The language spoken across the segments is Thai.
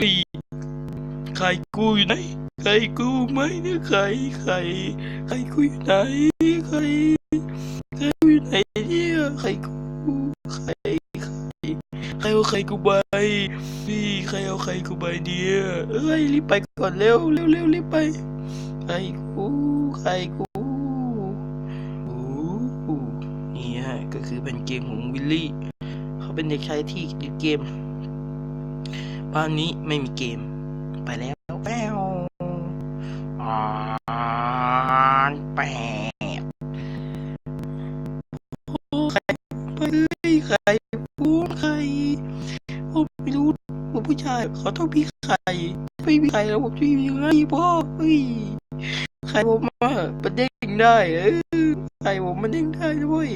ปีไข่กูอยู่ไหนไข่กูไหมเนี่ยไข่ไข่ไข่กูอยู่ไหนไข่ไข่กูอยู่ไหนเนี่ยไข่กูไข่ไข่ใครเอาไข่กูไปพี่ใครเอาไข่กูไปเนี่ยเอ้ยรีบไปก่อนเร็วเร็วเร็วรีบไปไข่กูไข่กูโอ้นี่ฮะก็คือเป็นเกมของวิลลี่ เขาเป็นเด็กชายที่ติดเกม บ้านนี้ไม่มีเกม ไปแล้วแป้วอ่านแปดโอ้ใครไปเลยใครพูดใครผมไม่รู้ผมผู้ชายขอโทษพี่ใครไม่มีใครแล้วผมจะอยู่ยังไงพ่อเฮ้ยใครผมมามันเด้งได้เออใครผมมันเด้งได้ด้วย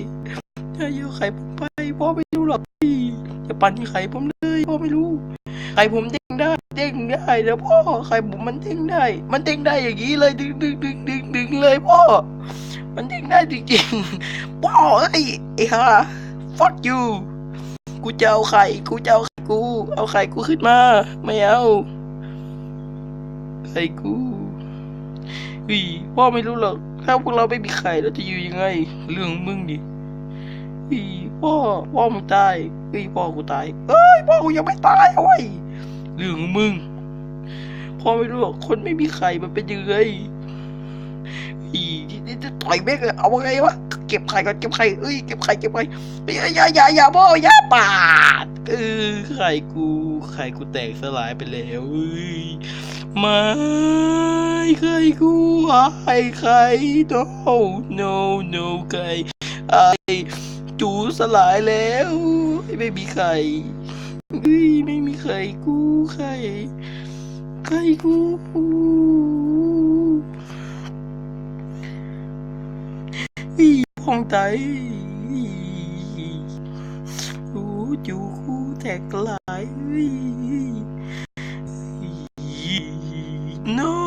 ถ้าเยอะใครผมไปพ่อไม่รู้หรอกพี่อย่าปั่นใครผมเลยพ่อไม่รู้ ใครผมเด้งได้เด้งได้นะพ่อใครผมมันเด้งได้ มันเด้งได้อย่างนี้เลยดึงดึงดึงดึงดึงเลยพ่อ มันเด้งได้จริงๆพ่อเอ้ไอ้ห่า fuck you กูจะเอาไข่กูจะเอาไข่กู เอาไข่กูขึ้นมา ไม่เอาไข่กูเฮ้ยพ่อไม่รู้หรอกถ้าพวกเราไม่มีไข่เราจะอยู่ยังไง เรื่องมึงดิ เฮ้ยพ่อพ่อมึงตายเฮ้ยพ่อกูตายเอ้ยพ่อกูยังไม่ตายเอาไว้ยเรื่องมึงพ่อไม่รู้หรอกคนไม่มีใครมันเป็นยังไงอีนี่จะต่อยแม่งเลยเอาไงวะเก็บไข่ก่อนเก็บไข่เอ้ยเก็บไข่เก็บไข่อย่าอย่าอย่าพ่ออย่าปาดเออไข่กูไข่กูแตกสลายไปแล้วเอ้ยไม่ไข่กูไอ้ไข่ no no no ไข่ไอ้ สลายแล้วไม่มีไข่เฮ้ยไม่มีใครกูใครใครกูเฮ้ยพองไตโอ้จูกูแตกลายเฮ้ย no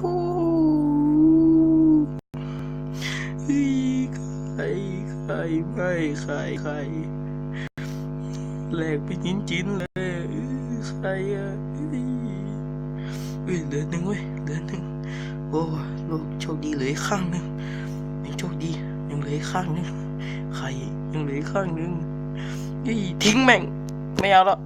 กูเฮ้ยใครใครไม่ใครใครแหลกไปจิ้นจิ้นๆเลยเอ้ยใครอะเฮ้ยเฮ้ยเหลือหนึ่งเว้ยเหลือหนึ่งโอ้โลกโชคดีเหลือข้างหนึ่งยังโชคดียังเหลือข้างหนึ่งใครยังเหลือข้างหนึ่งเฮ้ยทิ้งแม่งไม่เอาล้ว